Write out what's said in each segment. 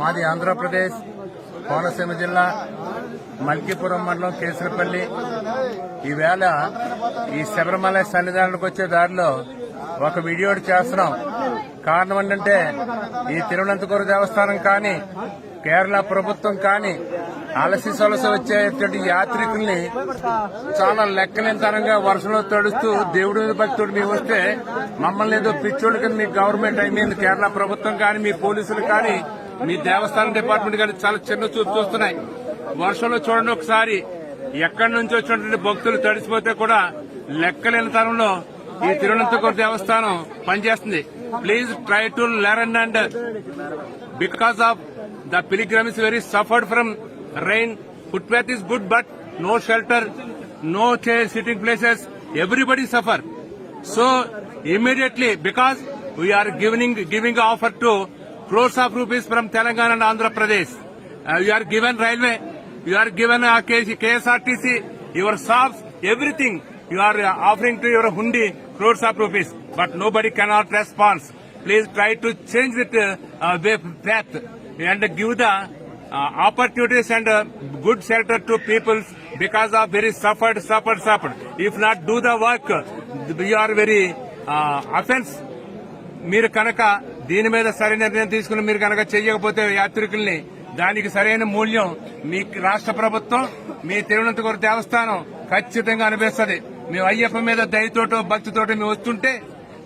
మాది ఆంధ్రప్రదేశ్ కోనసీమ జిల్లా మల్కీపురం మండలం కేసరపల్లి. ఈవేళ ఈ శబరిమల సన్నిధానానికి వచ్చే దారిలో ఒక వీడియో చేస్తున్నాం. కారణం ఏంటంటే ఈ తిరువనంతపురం దేవస్థానం కానీ కేరళ ప్రభుత్వం కానీ అలసి సొలసి వచ్చేటువంటి యాత్రికుల్ని చాలా లెక్కలేనితనంగా వర్షంలో తడుస్తూ దేవుడి మీద భక్తుడు మేము వస్తే మమ్మల్ని ఏదో పిచ్చోళ్ళ కింద మీ గవర్నమెంట్ ఐ మీన్ కేరళ ప్రభుత్వం కానీ మీ పోలీసులు కానీ మీ దేవస్థానం డిపార్ట్మెంట్ కానీ చాలా చిన్న చూపు చూస్తున్నాయి. వర్షంలో చూడండి ఒకసారి. ఎక్కడి నుంచి వచ్చినటువంటి భక్తులు తడిసిపోతే కూడా లెక్కలేని తరంలో ఈ తిరువనంతపురం దేవస్థానం పనిచేస్తుంది. Please try to learn and because of the pilgrim is very suffered from rain foot path is good but no shelter no chair sitting places everybody suffer so immediately because we are giving giving offer to crores of rupees from Telangana and Andhra Pradesh. Uh, you are given railway, you are given uh, KC KSRTC, your shops, everything. You are uh, offering to your hundi crores of rupees, but nobody cannot respond. Please try to change it uh, uh, way path and give the uh, opportunities and uh, good shelter to people because of very suffered, suffered, suffered. If not do the work, we are very uh, offense. మీరు కనుక దీని మీద సరైన నిర్ణయం తీసుకుని మీరు కనుక చేయకపోతే యాత్రికుల్ని దానికి సరైన మూల్యం మీ రాష్ట్ర ప్రభుత్వం మీ తిరువనంతపురం దేవస్థానం ఖచ్చితంగా అనిపిస్తుంది మేము అయ్యప్ప మీద దయతోటో భక్తితోటో మేము వస్తుంటే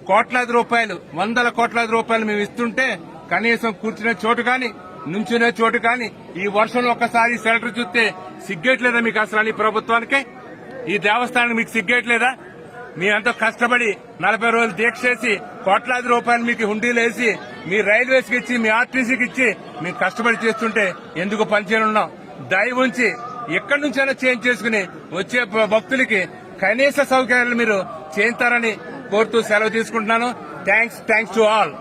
కోట్లాది రూపాయలు వందల కోట్లాది రూపాయలు మేము ఇస్తుంటే కనీసం కూర్చునే చోటు కానీ నుంచునే చోటు కానీ ఈ వర్షంలో ఒక్కసారి షెల్టర్ చూస్తే సిగ్గేట్లేదా మీకు అసలు ఈ ప్రభుత్వానికి? ఈ దేవస్థానానికి మీకు సిగ్గేట్లేదా? మేమంతా కష్టపడి నలభై రోజులు దీక్ష చేసి కోట్లాది రూపాయలు మీకు హుండీలు వేసి మీ రైల్వేస్కి ఇచ్చి మీ ఆర్టీసీకి ఇచ్చి మేము కష్టపడి చేస్తుంటే ఎందుకు పనిచేయనున్నాం దయ ఉంచి ఎక్కడి నుంచైనా చేంజ్ చేసుకుని వచ్చే భక్తులకి కనీస సౌకర్యాలు మీరు చేస్తారని కోరుతూ సెలవు తీసుకుంటున్నాను. Thanks thanks to all